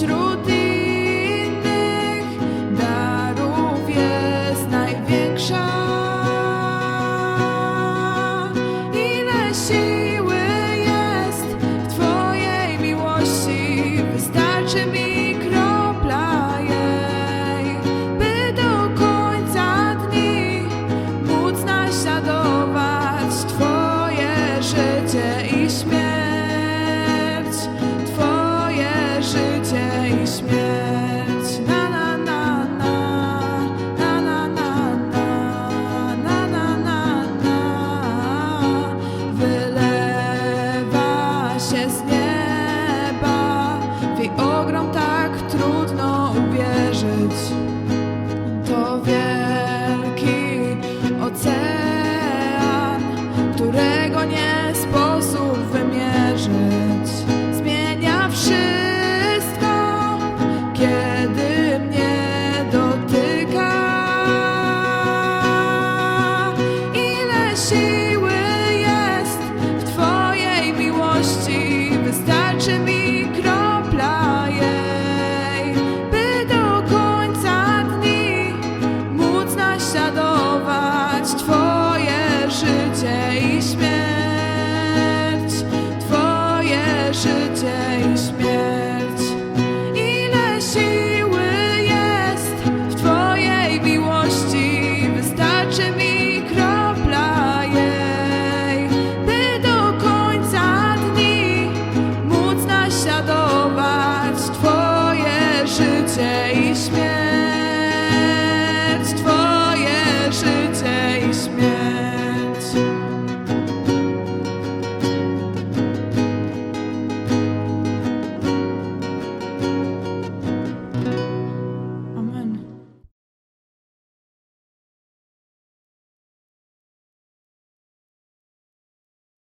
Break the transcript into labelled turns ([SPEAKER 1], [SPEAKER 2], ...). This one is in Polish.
[SPEAKER 1] Wśród innych darów jest największa. Ile siły jest w Twojej miłości? Wystarczy mi kropla by do końca dni móc naśladować Twoje życie i śmierć. спит.